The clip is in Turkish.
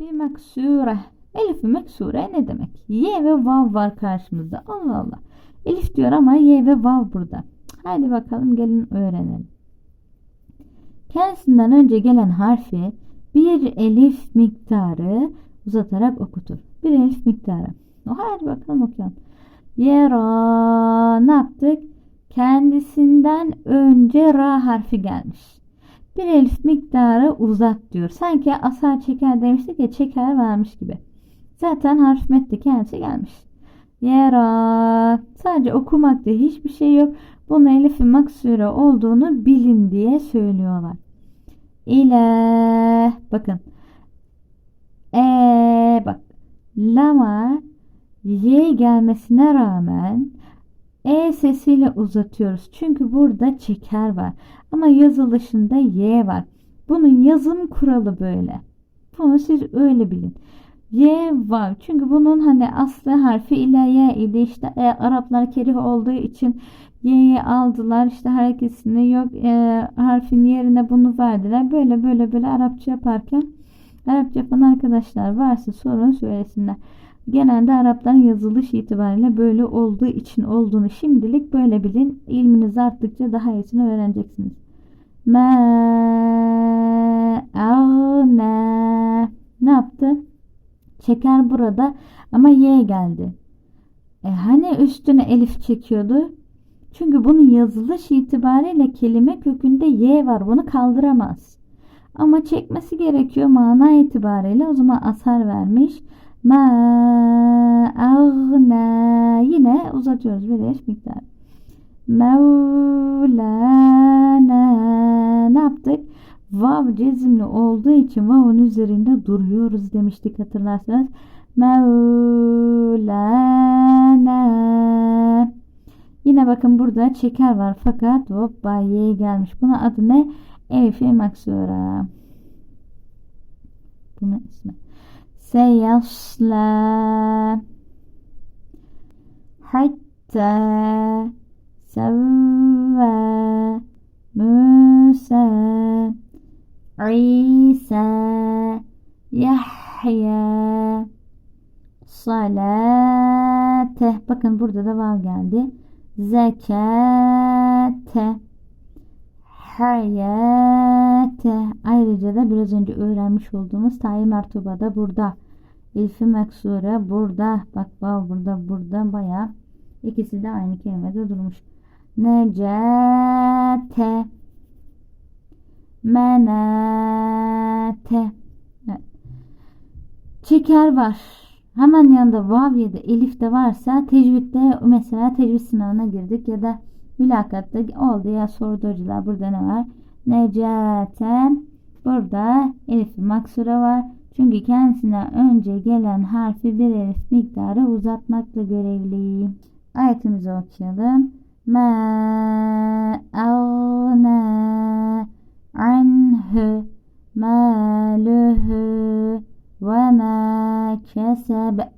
Elfi meksure. Elif meksure ne demek? Y ve vav var karşımızda. Allah Allah. Elif diyor ama Y ve vav burada. Hadi bakalım gelin öğrenelim. Kendisinden önce gelen harfi bir elif miktarı uzatarak okutur. Bir elif miktarı. Hadi bakalım okuyalım. Yera ne yaptık? Kendisinden önce ra harfi gelmiş. Bir elif miktarı uzat diyor. Sanki asar çeker demiştik ya çeker vermiş gibi. Zaten harf metni kendisi gelmiş. Yera. Sadece okumakta hiçbir şey yok. Bunun elif maksure olduğunu bilin diye söylüyorlar. İle. Bakın. E bak. Lama Y gelmesine rağmen E sesiyle uzatıyoruz. Çünkü burada çeker var. Ama yazılışında Y var. Bunun yazım kuralı böyle. Bunu siz öyle bilin. Y var. Çünkü bunun hani aslı harfi ile Y idi. İşte e, Araplar kerih olduğu için Y'yi aldılar. İşte hareketini yok e, harfin yerine bunu verdiler. Böyle böyle böyle Arapça yaparken Arapça yapan arkadaşlar varsa sorun söylesinler. Genelde Arapların yazılış itibariyle böyle olduğu için olduğunu şimdilik böyle bilin. İlminiz arttıkça daha iyisini öğreneceksiniz. Ma ağne ne yaptı? Çeker burada ama Y geldi. E hani üstüne elif çekiyordu? Çünkü bunun yazılış itibariyle kelime kökünde Y var. Bunu kaldıramaz. Ama çekmesi gerekiyor mana itibariyle. O zaman asar vermiş. Ma yine uzatıyoruz bir eş miktar. Mevlana ne yaptık? Vav cezimli olduğu için vav'un üzerinde duruyoruz demiştik hatırlarsanız. Mevlana Yine bakın burada çeker var fakat hop bayiye gelmiş. Buna adı ne? Elfi maksura. Bunun ismi. Seyasla hatta sevve Musa İsa Yahya Salate. Bakın burada da vav geldi. Zekate. Hayate. Ayrıca da biraz önce öğrenmiş olduğumuz tayi mertuba da burada. İlfi meksure burada. Bak vav burada burada baya ikisi de aynı kelimede durmuş necate menate evet. çeker var Hemen yanında vav ya da elif de varsa tecvidde mesela tecvid sınavına girdik ya da mülakatta oldu ya soru hocalar burada ne var? Necaten burada elif maksura var. Çünkü kendisine önce gelen harfi bir elif miktarı uzatmakla görevli. Ayetimizi okuyalım. Ma awna anhu maluhu ve ma kesebe